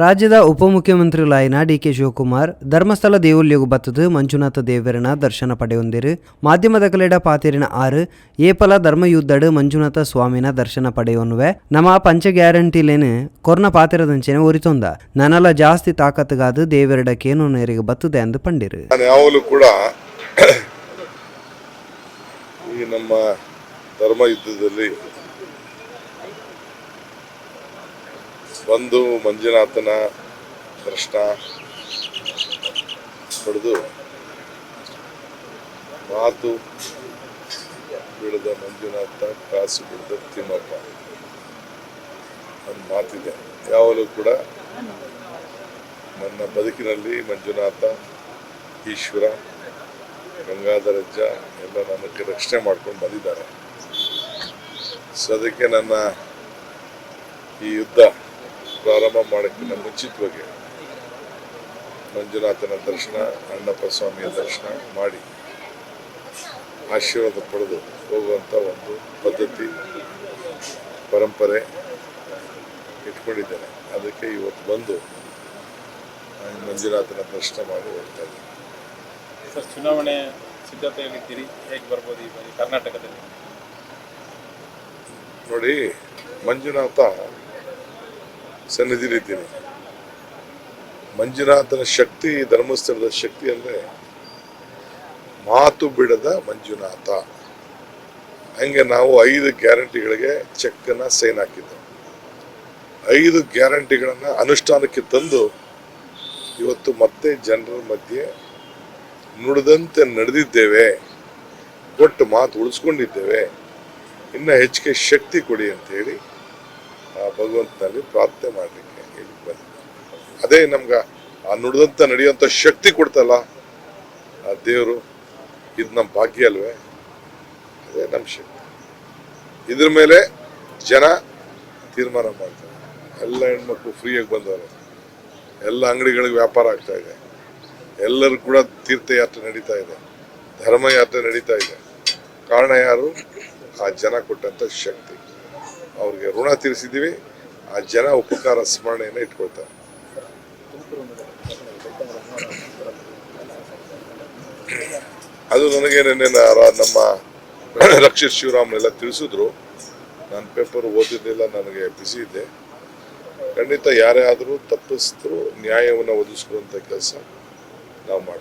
ರಾಜ್ಯದ ಉಪಮುಖ್ಯಮಂತ್ರಿಗಳಾಯಿನ ಡಿಕೆ ಶಿವಕುಮಾರ್, ಧರ್ಮಸ್ಥಳ ದೇವುಲ್ಯಗು ಬತ್ತದು ಮಂಜುನಾಥ ದೇವರನ ದರ್ಶನ ಪಡೆಯೊಂದಿರು. ಮಾಧ್ಯಮದ ಕಲೆಡ ಪಾತೇರಿನ ಆರು, ಏಪಲ ಧರ್ಮಯುದ್ಧಡು ಮಂಜುನಾಥ ಸ್ವಾಮಿನ ದರ್ಶನ ಪಡೆಯೊನ್ನುವೆ ನಮ್ಮ ಪಂಚ ಗ್ಯಾರಂಟಿಲೇನು ಕೊರ್ನ ಪಾತಿರದಂಚೆನೆ ಒರಿತೊಂದ. ನನಲ ಜಾಸ್ತಿ ತಾಕತ್ತುಗಾದು ದೇವರಡ ಕೇನು ನೇರಿಗೆ ಬತ್ತದೆ ಅಂದು ಪಂಡಿರು. ಯಾವಾಗಲೂ ಕೂಡ ಈ ನಮ್ಮ ಧರ್ಮ ಯುದ್ಧದಲ್ಲಿ ಬಂದು ಮಂಜುನಾಥನ ದರ್ಶನ ಪಡೆದು ಮಾತು ಬಿಡದ ಮಂಜುನಾಥ ಕಾಸು ಬಿಡದ ತಿಮ್ಮಪ್ಪ. ಒಂದು ಮಾತಿದೆ. ಯಾವಾಗಲೂ ಕೂಡ ನನ್ನ ಬದುಕಿನಲ್ಲಿ ಮಂಜುನಾಥ, ಈಶ್ವರ ಗಂಗಾಧರಜ್ಜ ಎಲ್ಲ ನನಗೆ ರಕ್ಷಣೆ ಮಾಡ್ಕೊಂಡು ಬಂದಿದ್ದಾರೆ. ಸೊ ಅದಕ್ಕೆ ನನ್ನ ಈ ಯುದ್ಧ ಪ್ರಾರಂಭ ಮಾಡೋಕ್ಕಿಂತ ಮುಂಚಿತವಾಗಿ ಮಂಜುನಾಥನ ದರ್ಶನ ಅಣ್ಣಪ್ಪ ಸ್ವಾಮಿಯ ದರ್ಶನ ಮಾಡಿ ಆಶೀರ್ವಾದ ಪಡೆದು ಹೋಗುವಂಥ ಒಂದು ಪದ್ಧತಿ ಪರಂಪರೆ ಇಟ್ಕೊಂಡಿದ್ದೇನೆ. ಅದಕ್ಕೆ ಇವತ್ತು ಬಂದು ಮಂಜುನಾಥನ ದರ್ಶನ ಮಾಡಿ ಹೋಗ್ತಾ ಇದ್ದೀನಿ. ಸರ್ ಚುನಾವಣೆ ಸಿದ್ಧತೆಯಲ್ಲಿದ್ದೀರಿ. ಹೇಗೆ ಬರ್ಬೋದು ಈ ಬಾರಿ ಕರ್ನಾಟಕದಲ್ಲಿ? ನೋಡಿ ಮಂಜುನಾಥ ಸನ್ನಿಧಿಲಿದ್ದೀನಿ ಮಂಜುನಾಥನ ಶಕ್ತಿ, ಧರ್ಮಸ್ಥಳದ ಶಕ್ತಿ ಅಂದ್ರೆ ಮಾತು ಬಿಡದ ಮಂಜುನಾಥ. ಹಂಗೆ ನಾವು ಐದು ಗ್ಯಾರಂಟಿಗಳಿಗೆ ಚೆಕ್ಕನ್ನು ಸೈನ್ ಹಾಕಿದ್ದು. ಐದು ಗ್ಯಾರಂಟಿಗಳನ್ನು ಅನುಷ್ಠಾನಕ್ಕೆ ತಂದು ಇವತ್ತು ಮತ್ತೆ ಜನರ ಮಧ್ಯೆ ನುಡಿದಂತೆ ನಡೆದಿದ್ದೇವೆ. ಕೊಟ್ಟು ಮಾತು ಉಳಿಸ್ಕೊಂಡಿದ್ದೇವೆ. ಇನ್ನ ಹೆಚ್ಚಿಗೆ ಶಕ್ತಿ ಕೊಡಿ ಅಂತ ಹೇಳಿ ಭಗವಂತನಲ್ಲಿ ಪ್ರಾರ್ಥನೆ ಮಾಡಲಿಕ್ಕೆ ಹೇಳಿ ಬಂದ ಅದೇ ನಮ್ಗೆ ಆ ನುಡಿದಂತ ನಡೆಯುವಂಥ ಶಕ್ತಿ ಕೊಡ್ತಲ್ಲ ಆ ದೇವರು, ಇದು ನಮ್ಮ ಭಾಗ್ಯ ಅಲ್ವೇ? ಅದೇ ನಮ್ಮ ಶಕ್ತಿ. ಇದ್ರ ಮೇಲೆ ಜನ ತೀರ್ಮಾನ ಮಾಡ್ತಾರೆ. ಎಲ್ಲ ಹೆಣ್ಮಕ್ಳು ಫ್ರೀಯಾಗಿ ಬಂದವರು. ಎಲ್ಲ ಅಂಗಡಿಗಳಿಗೆ ವ್ಯಾಪಾರ ಆಗ್ತಾ ಇದೆ. ಎಲ್ಲರೂ ಕೂಡ ತೀರ್ಥಯಾತ್ರೆ ನಡೀತಾ ಇದೆ. ಧರ್ಮಯಾತ್ರೆ ನಡೀತಾ ಇದೆ. ಕಾರಣ ಯಾರು? ಆ ಜನ ಕೊಟ್ಟಂತ ಶಕ್ತಿ. ಅವ್ರಿಗೆ ಋಣ ತೀರಿಸಿದ್ದೀವಿ. ಆ ಜನ ಉಪಕಾರ ಸ್ಮರಣೆಯನ್ನು ಇಟ್ಕೊಳ್ತಾರೆ. ಅದು ನನಗೆ ನಿನ್ನೆ ನಮ್ಮ ರಕ್ಷಿತ್ ಶಿವರಾಮ್ನೆಲ್ಲ ತಿಳಿಸಿದ್ರು. ನಾನು ಪೇಪರ್ ಓದಿದ್ದಿಲ್ಲ ನನಗೆ ಬಿಸಿ ಇದೆ. ಖಂಡಿತ ಯಾರೇ ಆದರೂ ತಪ್ಪಿಸಿದ್ರು ನ್ಯಾಯವನ್ನು ಒದಗಿಸ್ಕೊಡುವಂಥ ಕೆಲಸ ನಾವು ಮಾಡ್ತೀವಿ.